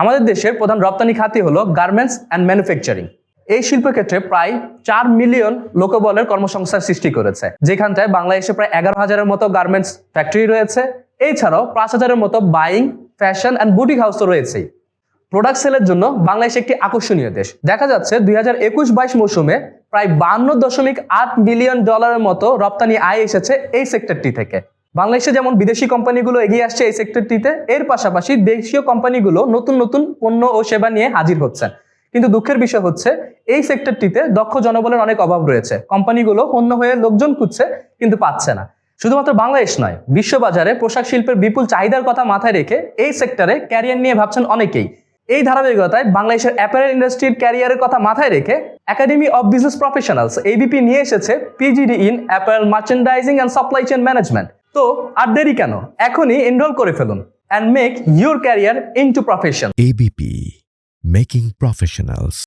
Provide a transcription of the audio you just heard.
আমাদের দেশের প্রধান রপ্তানি খাতি হলো গার্মেন্টস অ্যান্ড ম্যানুফ্যাকচারিং এই শিল্পক্ষেত্রে প্রায় চার মিলিয়ন লোকবলের কর্মসংস্থান সৃষ্টি করেছে। যেখানটায় বাংলাদেশে প্রায় এগারো হাজারের মতো গার্মেন্টস ফ্যাক্টরি রয়েছে। এছাড়াও পাঁচ হাজারের মতো buying fashion and boutique house তো রয়েছেই। প্রোডাক্ট সেলের জন্য বাংলাদেশ একটি আকর্ষণীয় দেশ। দেখা যাচ্ছে দুই হাজার একুশ বাইশ মৌসুমে প্রায় বান্ন দশমিক আট বিলিয়ন ডলারের মতো রপ্তানি আয় এসেছে এই সেক্টরটি থেকে। বাংলাদেশে যেমন বিদেশি কোম্পানিগুলো এগিয়ে আসছে এই সেক্টরটিতে এর পাশাপাশি দেশীয় কোম্পানিগুলো নতুন নতুন পণ্য ও সেবা নিয়ে হাজির হচ্ছেন। কিন্তু দুঃখের বিষয় হচ্ছে, এই সেক্টরটিতে দক্ষ জনবলের অনেক অভাব রয়েছে। কোম্পানিগুলো অন্য হয়ে লোকজন খুঁজছে, কিন্তু পাচ্ছে না। শুধুমাত্র বাংলাদেশ নয়, বিশ্ববাজারে পোশাক শিল্পের বিপুল চাহিদার কথা মাথায় রেখে এই সেক্টরে ক্যারিয়ার নিয়ে ভাবছেন অনেকেই। এই ধারাবাহিকতায় বাংলাদেশের অ্যাপারেল ইন্ডাস্ট্রির ক্যারিয়ারের কথা মাথায় রেখে academy of business professionals ABP নিয়ে এসেছে PGD in apparel merchandising and supply chain management তো আর দেরি কেন? এখনই এনরোল করে ফেলুন and make your career into profession ABP making Professionals.